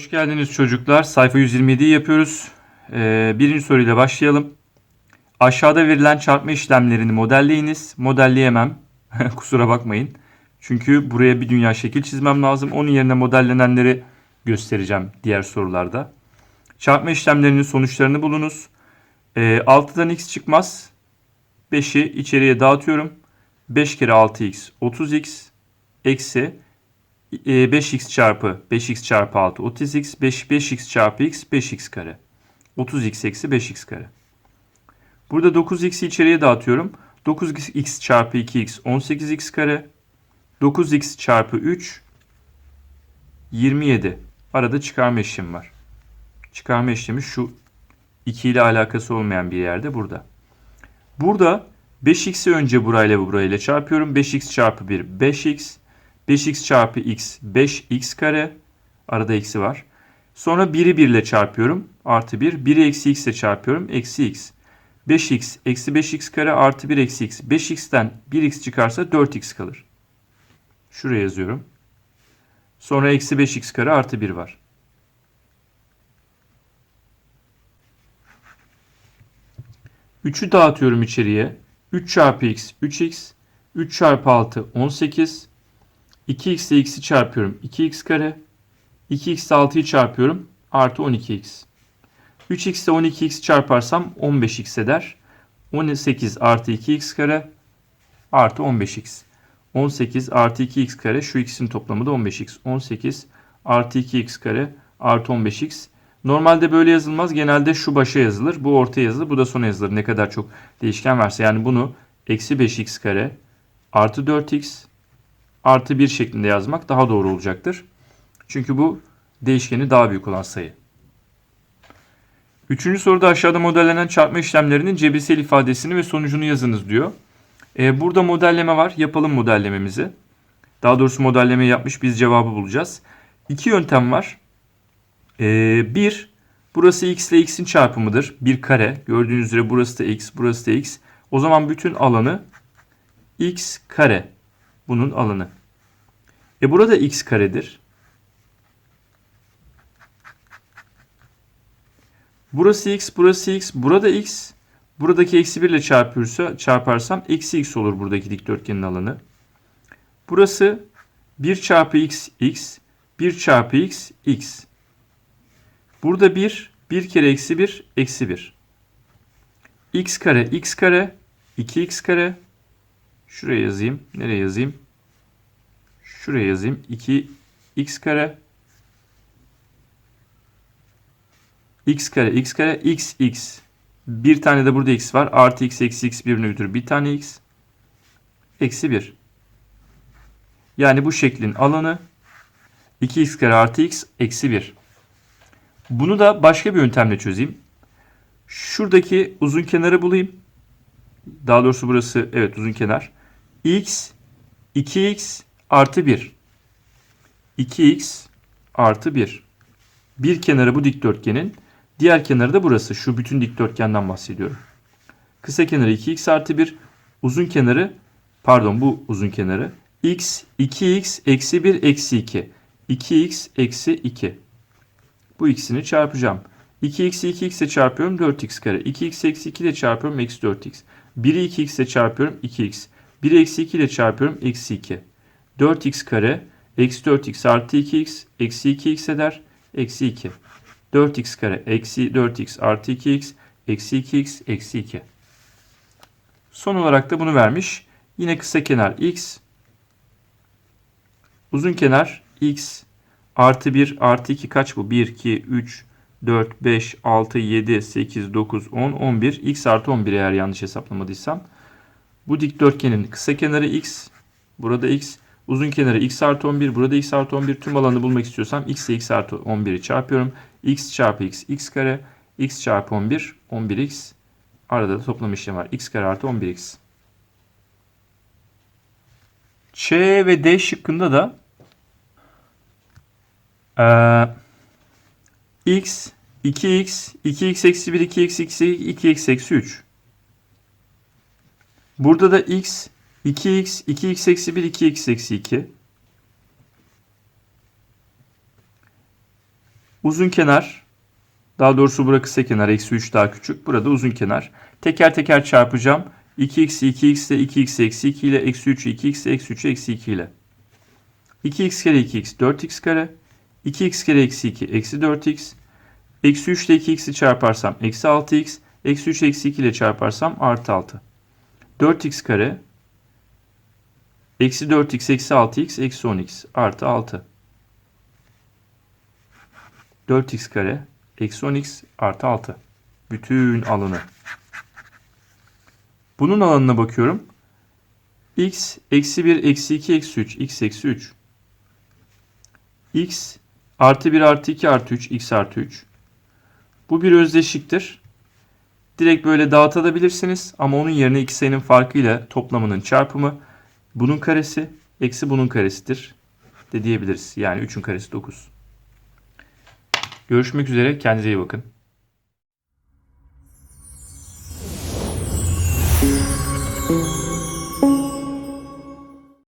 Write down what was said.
Hoş geldiniz çocuklar. Sayfa 127'yi yapıyoruz. Ee, birinci soruyla başlayalım. Aşağıda verilen çarpma işlemlerini modelleyiniz. Modelleyemem. Kusura bakmayın. Çünkü buraya bir dünya şekil çizmem lazım. Onun yerine modellenenleri göstereceğim diğer sorularda. Çarpma işlemlerinin sonuçlarını bulunuz. Ee, 6'dan x çıkmaz. 5'i içeriye dağıtıyorum. 5 kere 6x 30x eksi 5x çarpı 5x çarpı 6 30x 5, 5x çarpı x 5x kare. 30x eksi 5x kare. Burada 9x'i içeriye dağıtıyorum. 9x çarpı 2x 18x kare. 9x çarpı 3 27. Arada çıkarma işlemi var. Çıkarma işlemi şu 2 ile alakası olmayan bir yerde burada. Burada 5x'i önce burayla burayla çarpıyorum. 5x çarpı 1 5x. 5x çarpı x 5x kare. Arada eksi var. Sonra 1'i 1 ile çarpıyorum. Artı 1. 1'i eksi x ile çarpıyorum. Eksi x. 5x eksi 5x kare artı 1 eksi x. 5x'ten 1x çıkarsa 4x kalır. Şuraya yazıyorum. Sonra eksi 5x kare artı 1 var. Üçü dağıtıyorum içeriye. 3 çarpı x 3x. 3 çarpı 6 18. 2x ile x'i çarpıyorum. 2x kare. 2x ile 6'yı çarpıyorum. Artı 12x. 3x ile 12x çarparsam 15x eder. 18 artı 2x kare artı 15x. 18 artı 2x kare şu ikisinin toplamı da 15x. 18 artı 2x kare artı 15x. Normalde böyle yazılmaz. Genelde şu başa yazılır. Bu ortaya yazılır. Bu da sona yazılır. Ne kadar çok değişken varsa. Yani bunu eksi 5x kare artı 4x artı 1 şeklinde yazmak daha doğru olacaktır. Çünkü bu değişkeni daha büyük olan sayı. Üçüncü soruda aşağıda modellenen çarpma işlemlerinin cebirsel ifadesini ve sonucunu yazınız diyor. Ee, burada modelleme var. Yapalım modellememizi. Daha doğrusu modelleme yapmış biz cevabı bulacağız. İki yöntem var. Ee, bir, burası x ile x'in çarpımıdır. Bir kare. Gördüğünüz üzere burası da x, burası da x. O zaman bütün alanı x kare. Bunun alanı. E burada x karedir. Burası x, burası x, burada x. Buradaki eksi 1 ile çarpıyorsa, çarparsam eksi x olur buradaki dikdörtgenin alanı. Burası 1 çarpı x, x. 1 çarpı x, x. Burada 1, 1 kere eksi 1, eksi 1. x kare, x kare, 2x kare. Şuraya yazayım. Nereye yazayım? Şuraya yazayım. 2x kare. x kare, x kare, x, x. Bir tane de burada x var. Artı x, eksi x birbirine götürür. Bir tane x. Eksi 1. Yani bu şeklin alanı 2x kare artı x eksi 1. Bunu da başka bir yöntemle çözeyim. Şuradaki uzun kenarı bulayım. Daha doğrusu burası evet uzun kenar. X 2x artı 1. 2x artı 1. Bir kenarı bu dikdörtgenin. Diğer kenarı da burası. Şu bütün dikdörtgenden bahsediyorum. Kısa kenarı 2x artı 1. Uzun kenarı pardon bu uzun kenarı. x 2x eksi 1 eksi 2. 2x eksi 2. Bu ikisini çarpacağım. 2x'i 2x ile çarpıyorum 4x kare. 2x eksi 2 ile çarpıyorum eksi 4x. 1'i 2x ile çarpıyorum 2x. 1'i eksi 2 ile çarpıyorum eksi 2. 4x kare eksi 4x artı 2x eksi 2x eder. Eksi 2. 4x kare eksi 4x artı 2x eksi 2x eksi 2. Son olarak da bunu vermiş. Yine kısa kenar x. Uzun kenar x artı 1 artı 2 kaç bu? 1, 2, 3, 4, 5, 6, 7, 8, 9, 10, 11. x artı 11 eğer yanlış hesaplamadıysam. Bu dikdörtgenin kısa kenarı x. Burada x. Uzun kenarı x artı 11. Burada x artı 11. Tüm alanı bulmak istiyorsam x ile x artı 11'i çarpıyorum. x çarpı x x kare. x çarpı 11. 11x. Arada da toplam işlem var. x kare artı 11x. Ç ve D şıkkında da ee, x 2x 2x eksi 1 2x eksi 2x eksi 3. Burada da x 2x 2x eksi 1 2x eksi 2. Uzun kenar daha doğrusu bura kısa kenar eksi 3 daha küçük. Burada uzun kenar. Teker teker çarpacağım. 2x 2x ile 2x eksi 2 ile eksi 3 2x eksi 3 eksi 2 ile. 2x kere 2x 4x kare. 2x kere eksi 2 eksi 4x. Eksi 3 ile 2x'i çarparsam eksi 6x. Eksi 3 eksi 2 ile çarparsam artı 6. 4x kare. Eksi 4x eksi 6x eksi 10x artı 6. 4x kare eksi 10x artı 6. Bütün alanı. Bunun alanına bakıyorum. x eksi 1 eksi 2 eksi 3 x eksi 3. x artı 1 artı 2 artı 3 x artı 3. Bu bir özdeşiktir. Direkt böyle dağıtabilirsiniz ama onun yerine iki sayının farkıyla toplamının çarpımı bunun karesi eksi bunun karesidir de diyebiliriz. Yani 3'ün karesi 9. Görüşmek üzere. Kendinize iyi bakın.